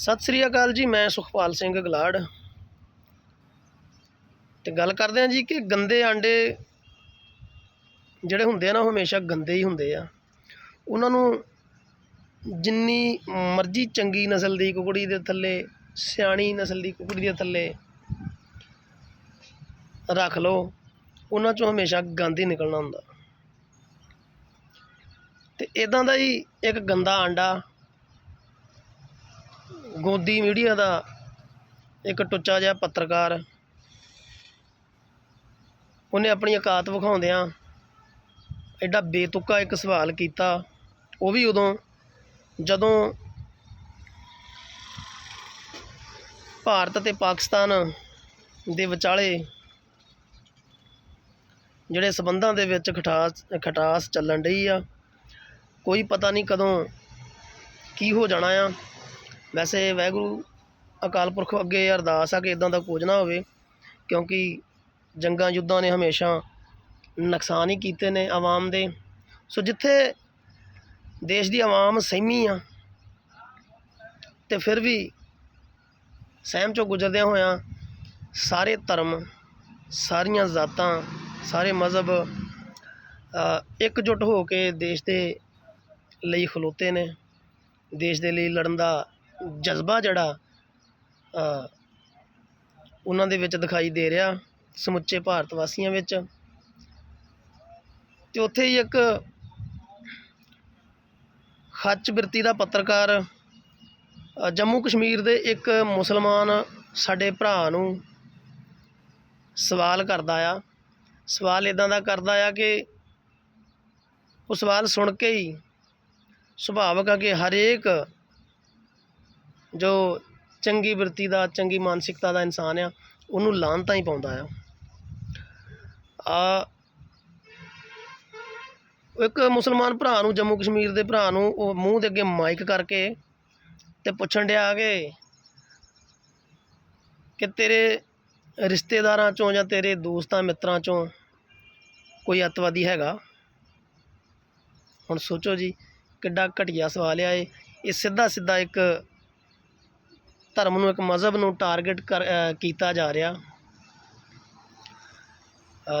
ਸਤਿ ਸ੍ਰੀ ਅਕਾਲ ਜੀ, ਮੈਂ ਸੁਖਪਾਲ ਸਿੰਘ ਗਲਾੜ। ਤੇ ਗੱਲ ਕਰਦੇ ਹਾਂ ਜੀ ਕਿ ਗੰਦੇ ਆਂਡੇ ਜਿਹੜੇ ਹੁੰਦੇ ਆ ਨਾ, ਉਹ ਹਮੇਸ਼ਾ ਗੰਦੇ ਹੀ ਹੁੰਦੇ ਆ। ਉਹਨਾਂ ਨੂੰ ਜਿੰਨੀ ਮਰਜ਼ੀ ਚੰਗੀ ਨਸਲ ਦੀ ਕੁਕੜੀ ਦੇ ਥੱਲੇ, ਸਿਆਣੀ ਨਸਲ ਦੀ ਕੁਕੜੀ ਦੇ ਥੱਲੇ ਰੱਖ ਲਓ, ਉਹਨਾਂ ਚੋਂ ਹਮੇਸ਼ਾ ਗੰਦ ਹੀ ਨਿਕਲਣਾ ਹੁੰਦਾ। ਤੇ ਇਦਾਂ ਦਾ ਹੀ ਇੱਕ ਗੰਦਾ ਆਂਡਾ ਗੋਦੀ ਮੀਡੀਆ ਦਾ ਇੱਕ ਟੁੱਚਾ ਜਿਹਾ ਪੱਤਰਕਾਰ। ਉਹਨੇ ਆਪਣੀ ਔਕਾਤ ਵਿਖਾਉਂਦਿਆਂ ਐਡਾ ਬੇਤੁਕਾ ਇੱਕ ਸਵਾਲ ਕੀਤਾ। ਉਹ ਵੀ ਉਦੋਂ ਜਦੋਂ ਭਾਰਤ ਤੇ ਪਾਕਿਸਤਾਨ ਦੇ ਵਿਚਾਲੇ ਜਿਹੜੇ ਸਬੰਧਾਂ ਦੇ ਵਿੱਚ ਖਟਾਸ ਖਟਾਸ ਚੱਲਣ ਡਈ ਆ, ਕੋਈ ਪਤਾ ਨਹੀਂ ਕਦੋਂ ਕੀ ਹੋ ਜਾਣਾ ਆ। ਵੈਸੇ ਵਾਹਿਗੁਰੂ ਅਕਾਲ ਪੁਰਖ ਅੱਗੇ ਅਰਦਾਸ ਆ ਕਿ ਇੱਦਾਂ ਦਾ ਕੁਝ ਨਾ ਹੋਵੇ ਕਿਉਂਕਿ ਜੰਗਾਂ ਯੁੱਧਾਂ ਨੇ ਹਮੇਸ਼ਾ ਨੁਕਸਾਨ ਹੀ ਕੀਤੇ ਨੇ ਆਵਾਮ ਦੇ। ਸੋ ਜਿੱਥੇ ਦੇਸ਼ ਦੀ ਆਵਾਮ ਸਹਿਮੀ ਆ ਤੇ ਫਿਰ ਵੀ ਸਹਿਮ ਚੋਂ ਗੁਜ਼ਰਦਿਆਂ ਹੋਇਆਂ ਸਾਰੇ ਧਰਮ ਸਾਰੀਆਂ ਜ਼ਾਤਾਂ ਸਾਰੇ ਮਜ਼ਹਬ ਅ, ਇਕਜੁੱਟ ਹੋ ਕੇ ਦੇਸ਼ ਦੇ ਲਈ ਖਲੋਤੇ ਨੇ ਦੇਸ਼ ਦੇ ਲਈ ਲੜਨ ਦਾ ਜਜ਼ਬਾ ਜਿਹੜਾ ਉਹਨਾਂ ਦੇ ਵਿੱਚ ਦਿਖਾਈ ਦੇ ਰਿਹਾ, ਸਮੁੱਚੇ ਭਾਰਤ ਵਾਸੀਆਂ ਵਿੱਚ। ਤੇ ਉੱਥੇ ਹੀ ਇੱਕ ਖੱਚ ਬਿਰਤੀ ਦਾ ਪੱਤਰਕਾਰ ਜੰਮੂ ਕਸ਼ਮੀਰ ਦੇ ਇੱਕ ਮੁਸਲਮਾਨ ਸਾਡੇ ਭਰਾ ਨੂੰ ਸਵਾਲ ਕਰਦਾ ਆ। ਸਵਾਲ ਇਦਾਂ ਦਾ ਕਰਦਾ ਆ ਕਿ ਉਹ ਸਵਾਲ ਸੁਣ ਕੇ ਹੀ ਸੁਭਾਵਕ ਆ ਕਿ ਹਰੇਕ ਜੋ ਚੰਗੀ ਬਿਰਤੀ ਦਾ, ਚੰਗੀ ਮਾਨਸਿਕਤਾ ਦਾ ਇਨਸਾਨ ਆ, ਉਹਨੂੰ ਲਾਹਨਤਾਂ ਹੀ ਪਾਉਂਦਾ ਆ। ਆ ਇੱਕ ਮੁਸਲਮਾਨ ਭਰਾ ਨੂੰ, ਜੰਮੂ ਕਸ਼ਮੀਰ ਦੇ ਭਰਾ ਨੂੰ ਉਹ ਮੂੰਹ ਦੇ ਅੱਗੇ ਮਾਈਕ ਕਰਕੇ ਤੇ ਪੁੱਛਣ ਡਿਆ ਕਿ ਕਿ ਤੇਰੇ ਰਿਸ਼ਤੇਦਾਰਾਂ ਚੋਂ ਜਾਂ ਤੇਰੇ ਦੋਸਤਾਂ, ਮਿੱਤਰਾਂ ਚੋਂ ਕੋਈ ਅੱਤਵਾਦੀ ਹੈਗਾ? ਹੁਣ ਸੋਚੋ ਜੀ, ਕਿੱਡਾ ਘਟੀਆ ਸਵਾਲ ਆ ਇਹ। ਇਹ ਸਿੱਧਾ ਸਿੱਧਾ ਇੱਕ ਧਰਮ ਨੂੰ ਇੱਕ ਮਜ਼ਹਬ ਨੂੰ ਟਾਰਗੇਟ ਕਰ ਕੀਤਾ ਜਾ ਰਿਹਾ।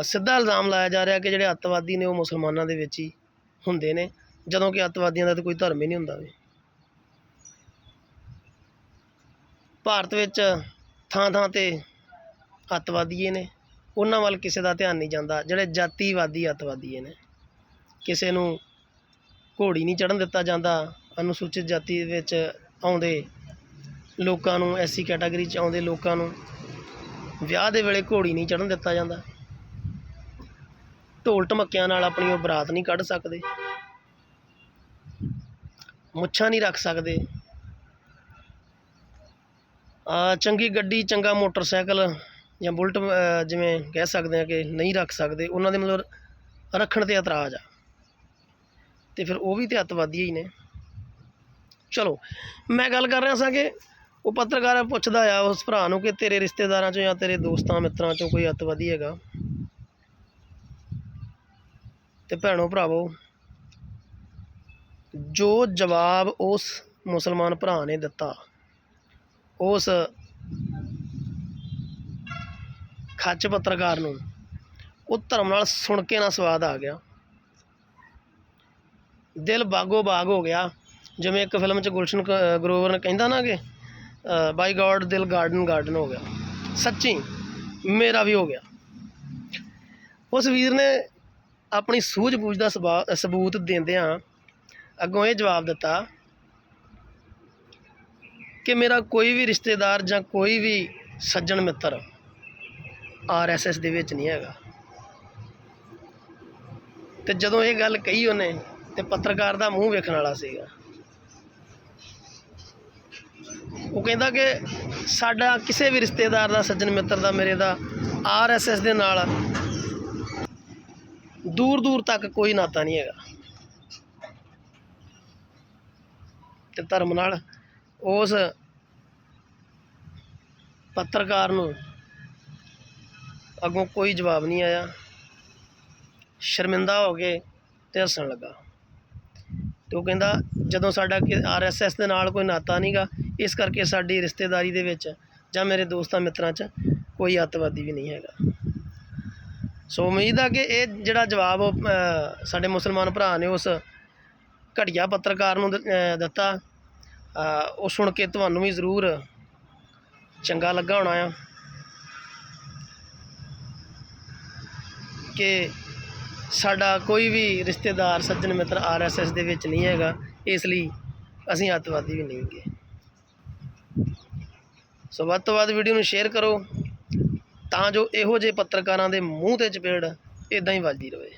ਸਿੱਧਾ ਇਲਜ਼ਾਮ ਲਾਇਆ ਜਾ ਰਿਹਾ ਕਿ ਜਿਹੜੇ ਅੱਤਵਾਦੀ ਨੇ ਉਹ ਮੁਸਲਮਾਨਾਂ ਦੇ ਵਿੱਚ ਹੀ ਹੁੰਦੇ ਨੇ, ਜਦੋਂ ਕਿ ਅੱਤਵਾਦੀਆਂ ਦਾ ਤਾਂ ਕੋਈ ਧਰਮ ਹੀ ਨਹੀਂ ਹੁੰਦਾ ਵੀ। ਭਾਰਤ ਵਿੱਚ ਥਾਂ ਥਾਂ ਤੇ ਅੱਤਵਾਦੀਏ ਨੇ। ਉਹਨਾਂ ਵੱਲ ਕਿਸੇ ਦਾ ਧਿਆਨ ਨਹੀਂ ਜਾਂਦਾ, ਜਿਹੜੇ ਜਾਤੀਵਾਦੀ ਅੱਤਵਾਦੀਏ ਨੇ। ਕਿਸੇ ਨੂੰ ਘੋੜੀ ਨਹੀਂ ਚੜਨ ਦਿੱਤਾ ਜਾਂਦਾ, ਅਨੁਸੂਚਿਤ ਜਾਤੀ ਵਿੱਚ ਆਉਂਦੇ ਲੋਕਾਂ ਨੂੰ, ਐਸੀ ਕੈਟਾਗਰੀ 'ਚ ਆਉਂਦੇ ਲੋਕਾਂ ਨੂੰ ਵਿਆਹ ਦੇ ਵੇਲੇ ਘੋੜੀ ਨਹੀਂ ਚੜ੍ਹਨ ਦਿੱਤਾ ਜਾਂਦਾ। ਢੋਲ ਢਮੱਕਿਆਂ ਨਾਲ ਆਪਣੀ ਉਹ ਬਰਾਤ ਨਹੀਂ ਕੱਢ ਸਕਦੇ। ਮੁੱਛਾਂ ਨਹੀਂ ਰੱਖ ਸਕਦੇ। ਆ ਚੰਗੀ ਗੱਡੀ, ਚੰਗਾ ਮੋਟਰਸਾਈਕਲ ਜਾਂ ਬੁਲਟ ਜਿਵੇਂ ਕਹਿ ਸਕਦੇ ਆ ਕਿ ਨਹੀਂ ਰੱਖ ਸਕਦੇ, ਉਹਨਾਂ ਦੇ ਮਤਲਬ ਰੱਖਣ ਤੇ ਇਤਰਾਜ਼ ਆ। ਤੇ ਫਿਰ ਉਹ ਵੀ ਤੇ ਅੱਤਵਾਦੀ ਹੀ ਨੇ। ਚਲੋ, ਮੈਂ ਗੱਲ ਕਰ ਰਿਹਾ ਸਾਂ ਕਿ ਉਹ ਪੱਤਰਕਾਰ ਪੁੱਛਦਾ ਆ ਉਸ ਭਰਾ ਨੂੰ ਕਿ ਤੇਰੇ ਰਿਸ਼ਤੇਦਾਰਾਂ ਚੋਂ ਜਾਂ ਤੇਰੇ ਦੋਸਤਾਂ ਮਿੱਤਰਾਂ ਚੋਂ ਕੋਈ ਅੱਤਵਾਦੀ ਹੈਗਾ? ਤੇ ਭੈਣੋ ਭਰਾਵੋ, ਜੋ ਜਵਾਬ ਉਸ ਮੁਸਲਮਾਨ ਭਰਾ ਨੇ ਦਿੱਤਾ, ਉਸ ਖੱਚ ਪੱਤਰਕਾਰ ਨੂੰ, ਉਹ ਧਰਮ ਨਾਲ ਸੁਣ ਕੇ ਨਾ ਸਵਾਦ ਆ ਗਿਆ। ਦਿਲ ਬਾਗੋ ਬਾਗ ਹੋ ਗਿਆ, ਜਿਵੇਂ ਇੱਕ ਫਿਲਮ 'ਚ ਗੁਲਸ਼ਨ ਕ- ਗਰੋਵਰ ਨੇ ਕਹਿੰਦਾ ਨਾ ਕਿ ਬਾਈ ਗॉड ਦਿਲ ਗਾਰਡਨ ਗਾਰਡਨ ਹੋ ਗਿਆ। ਸੱਚੀ, ਮੇਰਾ ਵੀ ਹੋ ਗਿਆ। ਉਸ ਵੀਰ ਨੇ ਆਪਣੀ ਸੂਝ-ਬੂਝ ਦਾ ਸਬਾ- ਸਬੂਤ ਦਿੰਦਿਆਂ ਅੱਗੋਂ ਇਹ ਜਵਾਬ ਦਿੱਤਾ ਕਿ ਮੇਰਾ ਕੋਈ ਵੀ ਰਿਸ਼ਤੇਦਾਰ ਜਾਂ ਕੋਈ ਵੀ ਸੱਜਣ ਮਿੱਤਰ ਆਰਐਸਐਸ ਦੇ ਵਿੱਚ ਨਹੀਂ ਹੈਗਾ। ਤੇ ਜਦੋਂ ਇਹ ਗੱਲ ਕਹੀ ਉਹਨੇ ਤੇ ਪੱਤਰਕਾਰ ਦਾ ਮੂੰਹ ਵੇਖਣ ਵਾਲਾ ਸੀਗਾ। ਉਹ ਕਹਿੰਦਾ ਕਿ ਸਾਡਾ ਕਿਸੇ ਵੀ ਰਿਸ਼ਤੇਦਾਰ ਦਾ, ਸੱਜਣ ਮਿੱਤਰ ਦਾ, ਮੇਰੇ ਦਾ ਆਰਐਸਐਸ ਦੇ ਨਾਲ ਦੂਰ ਦੂਰ ਤੱਕ ਕੋਈ ਨਾਤਾ ਨਹੀਂ ਹੈਗਾ। ਤੇ ਧਰਮ ਨਾਲ ਉਸ ਪੱਤਰਕਾਰ ਨੂੰ ਅੱਗੋਂ ਕੋਈ ਜਵਾਬ ਨਹੀਂ ਆਇਆ। ਸ਼ਰਮਿੰਦਾ ਹੋ ਕੇ ਤੇ ਹੱਸਣ ਲੱਗਾ। ਤੇ ਉਹ ਕਹਿੰਦਾ, ਜਦੋਂ ਸਾਡਾ ਆਰਐਸਐਸ ਦੇ ਨਾਲ ਕੋਈ ਨਾਤਾ ਨਹੀਂਗਾ ਇਸ ਕਰਕੇ ਸਾਡੀ ਰਿਸ਼ਤੇਦਾਰੀ ਦੇ ਵਿੱਚ ਜਾਂ ਮੇਰੇ ਦੋਸਤਾਂ ਮਿੱਤਰਾਂ 'ਚ ਕੋਈ ਅੱਤਵਾਦੀ ਵੀ ਨਹੀਂ ਹੈਗਾ। ਸੋ ਉਮੀਦ ਆ ਕਿ ਇਹ ਜਿਹੜਾ ਜਵਾਬ ਉਹ, ਸਾਡੇ ਮੁਸਲਮਾਨ ਭਰਾ ਨੇ ਉਸ ਘਟੀਆ ਪੱਤਰਕਾਰ ਨੂੰ ਦਿੱਤਾ ਉਹ ਸੁਣ ਕੇ ਤੁਹਾਨੂੰ ਵੀ ਜ਼ਰੂਰ ਚੰਗਾ ਲੱਗਾ ਹੋਣਾ ਆ ਕਿ ਸਾਡਾ ਕੋਈ ਵੀ ਰਿਸ਼ਤੇਦਾਰ ਸੱਜਣ ਮਿੱਤਰ ਆਰਐਸਐਸ ਦੇ ਵਿੱਚ ਨਹੀਂ ਹੈਗਾ ਇਸ ਲਈ ਅਸੀਂ ਅੱਤਵਾਦੀ ਵੀ ਨਹੀਂ ਹੈਗੇ। ਸੋ ਵੱਧ ਤੋਂ ਵੱਧ ਵੀਡੀਓ ਨੂੰ ਸ਼ੇਅਰ ਕਰੋ ਤਾਂ ਜੋ ਇਹੋ ਜਿਹੇ ਪੱਤਰਕਾਰਾਂ ਦੇ ਮੂੰਹ ਤੇ ਚਪੇੜ ਇਦਾਂ ਹੀ ਵੱਜਦੀ ਰਹੇ।